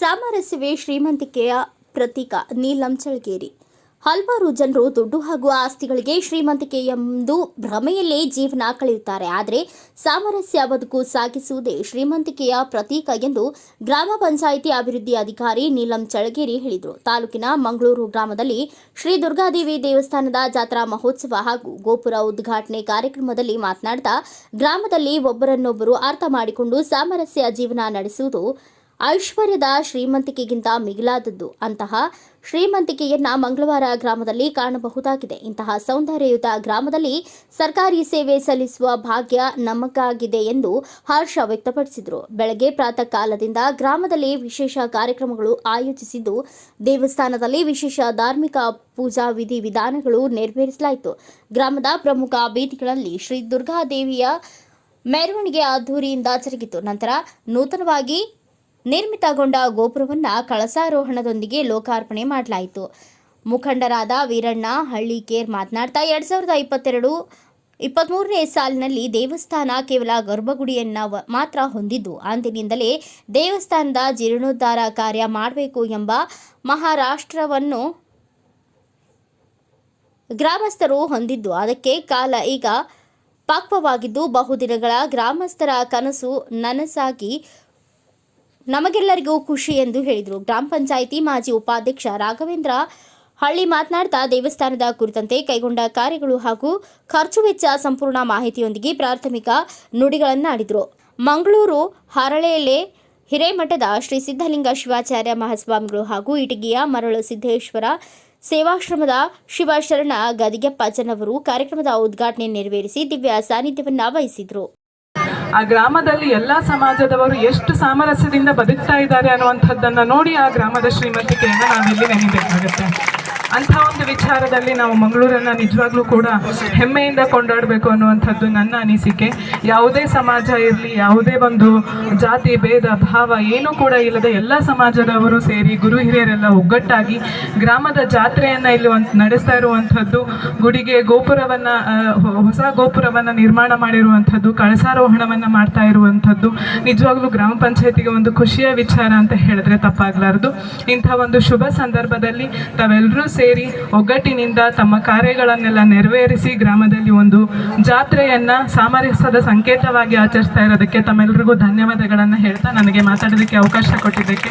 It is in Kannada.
ಸೇವೆ ಶ್ರೀಮಂತಿಕೆಯ ಪ್ರತೀಕ. ನೀಲಂ ಚಳಗೇರಿ ಹಲವಾರು ಜನರು, ದುಡ್ಡು ಹಾಗೂ ಆಸ್ತಿಗಳಿಗೆ ಶ್ರೀಮಂತಿಕೆ ಎಂದು ಭ್ರಮೆಯಲ್ಲೇ ಜೀವನ ಕಳೆಯುತ್ತಾರೆ. ಆದರೆ ಸಾಮರಸ್ಯ ಬದುಕು ಸಾಗಿಸುವುದೇ ಶ್ರೀಮಂತಿಕೆಯ ಪ್ರತೀಕ ಎಂದು ಗ್ರಾಮ ಪಂಚಾಯಿತಿ ಅಭಿವೃದ್ಧಿ ಅಧಿಕಾರಿ ನೀಲಂ ಚಳಗೇರಿ ಹೇಳಿದರು. ತಾಲೂಕಿನ ಮಂಗಳೂರು ಗ್ರಾಮದಲ್ಲಿ ಶ್ರೀ ದುರ್ಗಾದೇವಿ ದೇವಸ್ಥಾನದ ಜಾತ್ರಾ ಮಹೋತ್ಸವ ಹಾಗೂ ಗೋಪುರ ಉದ್ಘಾಟನೆ ಕಾರ್ಯಕ್ರಮದಲ್ಲಿ ಮಾತನಾಡಿದ ಗ್ರಾಮದಲ್ಲಿ ಒಬ್ಬರನ್ನೊಬ್ಬರು ಅರ್ಥ ಮಾಡಿಕೊಂಡು ಸಾಮರಸ್ಯ ಜೀವನ ನಡೆಸುವುದು ಐಶ್ವರ್ಯದ ಶ್ರೀಮಂತಿಕೆಗಿಂತ ಮಿಗಿಲಾದದ್ದು. ಅಂತಹ ಶ್ರೀಮಂತಿಕೆಯನ್ನ ಮಂಗಳವಾರ ಗ್ರಾಮದಲ್ಲಿ ಕಾಣಬಹುದಾಗಿದೆ. ಇಂತಹ ಸೌಂದರ್ಯಯುತ ಗ್ರಾಮದಲ್ಲಿ ಸರ್ಕಾರಿ ಸೇವೆ ಸಲ್ಲಿಸುವ ಭಾಗ್ಯ ನಮಗಾಗಿದೆ ಎಂದು ಹರ್ಷ ವ್ಯಕ್ತಪಡಿಸಿದರು. ಬೆಳಗ್ಗೆ ಪ್ರಾತಃ ಕಾಲದಿಂದ ಗ್ರಾಮದಲ್ಲಿ ವಿಶೇಷ ಕಾರ್ಯಕ್ರಮಗಳು ಆಯೋಜಿಸಿದ್ದು, ದೇವಸ್ಥಾನದಲ್ಲಿ ವಿಶೇಷ ಧಾರ್ಮಿಕ ಪೂಜಾ ವಿಧಿ ವಿಧಾನಗಳು ನೆರವೇರಿಸಲಾಯಿತು. ಗ್ರಾಮದ ಪ್ರಮುಖ ಬೀದಿಗಳಲ್ಲಿ ಶ್ರೀ ದುರ್ಗಾದೇವಿಯ ಮೆರವಣಿಗೆ ಅದ್ದೂರಿಯಿಂದ ಜರುಗಿತು. ನಂತರ ನೂತನವಾಗಿ ನಿರ್ಮಿತಗೊಂಡ ಗೋಪುರವನ್ನ ಕಳಸಾರೋಹಣದೊಂದಿಗೆ ಲೋಕಾರ್ಪಣೆ ಮಾಡಲಾಯಿತು. ಮುಖಂಡರಾದ ವೀರಣ್ಣ ಹಳ್ಳಿಕೇರ್ ಮಾತನಾಡ್ತಾ ಎರಡ್ ಸಾವಿರದ ಇಪ್ಪತ್ತೆರಡು ಇಪ್ಪತ್ತ್ಮೂರನೇ ಸಾಲಿನಲ್ಲಿ ದೇವಸ್ಥಾನ ಕೇವಲ ಗರ್ಭಗುಡಿಯನ್ನ ಮಾತ್ರ ಹೊಂದಿದ್ದು, ಅಂದಿನಿಂದಲೇ ದೇವಸ್ಥಾನದ ಜೀರ್ಣೋದ್ಧಾರ ಕಾರ್ಯ ಮಾಡಬೇಕು ಎಂಬ ಮಹಾರಾಷ್ಟ್ರವನ್ನು ಗ್ರಾಮಸ್ಥರು ಹೊಂದಿದ್ದು, ಅದಕ್ಕೆ ಕಾಲ ಈಗ ಪಾಕ್ವವಾಗಿದ್ದು ಬಹುದಿನಗಳ ಗ್ರಾಮಸ್ಥರ ಕನಸು ನನಸಾಗಿ ನಮಗೆಲ್ಲರಿಗೂ ಖುಷಿ ಎಂದು ಹೇಳಿದರು. ಗ್ರಾಮ ಪಂಚಾಯಿತಿ ಮಾಜಿ ಉಪಾಧ್ಯಕ್ಷ ರಾಘವೇಂದ್ರ ಹಳ್ಳಿ ಮಾತನಾಡ್ತಾ ದೇವಸ್ಥಾನದ ಕುರಿತಂತೆ ಕೈಗೊಂಡ ಕಾರ್ಯಗಳು ಹಾಗೂ ಖರ್ಚು ವೆಚ್ಚ ಸಂಪೂರ್ಣ ಮಾಹಿತಿಯೊಂದಿಗೆ ಪ್ರಾಥಮಿಕ ನುಡಿಗಳನ್ನಾಡಿದರು. ಮಂಗಳೂರು ಹರಳೆಲೆ ಹಿರೇಮಠದ ಶ್ರೀ ಸಿದ್ಧಲಿಂಗ ಶಿವಾಚಾರ್ಯ ಮಹಾಸ್ವಾಮಿಗಳು ಹಾಗೂ ಇಟಗಿಯ ಮರಳು ಸಿದ್ದೇಶ್ವರ ಸೇವಾಶ್ರಮದ ಶಿವಶರಣ ಗದಿಗೆಪ್ಪಜ್ಜನವರು ಕಾರ್ಯಕ್ರಮದ ಉದ್ಘಾಟನೆ ನೆರವೇರಿಸಿ ದಿವ್ಯ ಸಾನ್ನಿಧ್ಯವನ್ನು ವಹಿಸಿದರು. ಆ ಗ್ರಾಮದಲ್ಲಿ ಎಲ್ಲ ಸಮಾಜದವರು ಎಷ್ಟು ಸಾಮರಸ್ಯದಿಂದ ಬದುಕ್ತಾ ಇದ್ದಾರೆ ಅನ್ನುವಂಥದ್ದನ್ನು ನೋಡಿ ಆ ಗ್ರಾಮದ ಶ್ರೀಮಂತಿಕೆಯನ್ನು ನಾವಿಲ್ಲಿ ನೆನಿಬೇಕಾಗುತ್ತೆ. ಅಂಥ ಒಂದು ವಿಚಾರದಲ್ಲಿ ನಾವು ಮಂಗಳೂರನ್ನು ನಿಜವಾಗ್ಲೂ ಕೂಡ ಹೆಮ್ಮೆಯಿಂದ ಕೊಂಡಾಡಬೇಕು ಅನ್ನುವಂಥದ್ದು ನನ್ನ ಅನಿಸಿಕೆ. ಯಾವುದೇ ಸಮಾಜ ಇರಲಿ, ಯಾವುದೇ ಒಂದು ಜಾತಿ, ಭೇದ, ಭಾವ ಏನೂ ಕೂಡ ಇಲ್ಲದೆ ಎಲ್ಲ ಸಮಾಜದವರು ಸೇರಿ ಗುರು ಹಿರಿಯರೆಲ್ಲ ಒಗ್ಗಟ್ಟಾಗಿ ಗ್ರಾಮದ ಜಾತ್ರೆಯನ್ನು ಇಲ್ಲಿ ಒಂದು ನಡೆಸ್ತಾ ಇರುವಂಥದ್ದು, ಗುಡಿಗೆ ಗೋಪುರವನ್ನು ಹೊಸ ಗೋಪುರವನ್ನು ನಿರ್ಮಾಣ ಮಾಡಿರುವಂಥದ್ದು ಕಳಸಾರೋಹಣವನ್ನು ಮಾಡ್ತಾ ಇರುವಂಥದ್ದು, ನಿಜವಾಗ್ಲೂ ಗ್ರಾಮ ಪಂಚಾಯತಿಗೆ ಒಂದು ಖುಷಿಯ ವಿಚಾರ ಅಂತ ಹೇಳಿದ್ರೆ ತಪ್ಪಾಗಲಾರದು. ಇಂಥ ಒಂದು ಶುಭ ಸಂದರ್ಭದಲ್ಲಿ ತಾವೆಲ್ಲರೂ ಸೇರಿ ಒಗ್ಗಟ್ಟಿನಿಂದ ತಮ್ಮ ಕಾರ್ಯಗಳನ್ನೆಲ್ಲ ನೆರವೇರಿಸಿ ಗ್ರಾಮದಲ್ಲಿ ಒಂದು ಜಾತ್ರೆಯನ್ನ ಸಾಮರಸ್ಯದ ಸಂಕೇತವಾಗಿ ಆಚರಿಸ್ತಾ ಇರೋದಕ್ಕೆ ತಮ್ಮೆಲ್ಲರಿಗೂ ಧನ್ಯವಾದಗಳನ್ನು ಹೇಳ್ತಾ ನನಗೆ ಮಾತಾಡೋದಕ್ಕೆ ಅವಕಾಶ ಕೊಟ್ಟಿದ್ದಕ್ಕೆ.